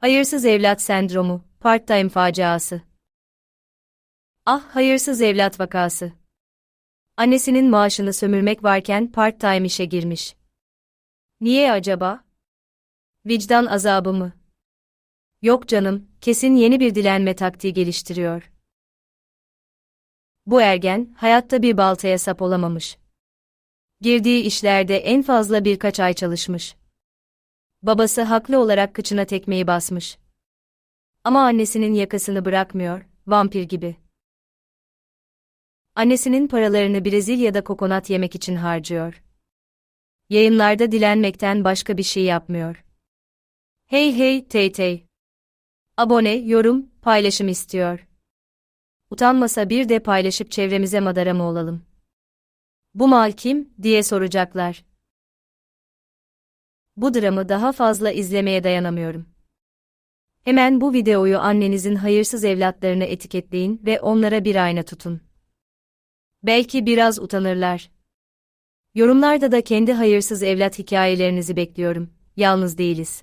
Hayırsız evlat sendromu, part-time faciası. Ah hayırsız evlat vakası. Annesinin maaşını sömürmek varken part-time işe girmiş. Niye acaba? Vicdan azabı mı? Yok canım, kesin yeni bir dilenme taktiği geliştiriyor. Bu ergen, hayatta bir baltaya sap olamamış. Girdiği işlerde en fazla birkaç ay çalışmış. Babası haklı olarak kıçına tekmeyi basmış. Ama annesinin yakasını bırakmıyor, vampir gibi. Annesinin paralarını Brezilya'da kokonat yemek için harcıyor. Yayınlarda dilenmekten başka bir şey yapmıyor. Hey hey tey tey. Abone, yorum, paylaşım istiyor. Utanmasa bir de paylaşıp çevremize madara mı olalım? Bu mal kim, diye soracaklar. Bu dramı daha fazla izlemeye dayanamıyorum. Hemen bu videoyu annenizin hayırsız evlatlarını etiketleyin ve onlara bir ayna tutun. Belki biraz utanırlar. Yorumlarda da kendi hayırsız evlat hikayelerinizi bekliyorum. Yalnız değiliz.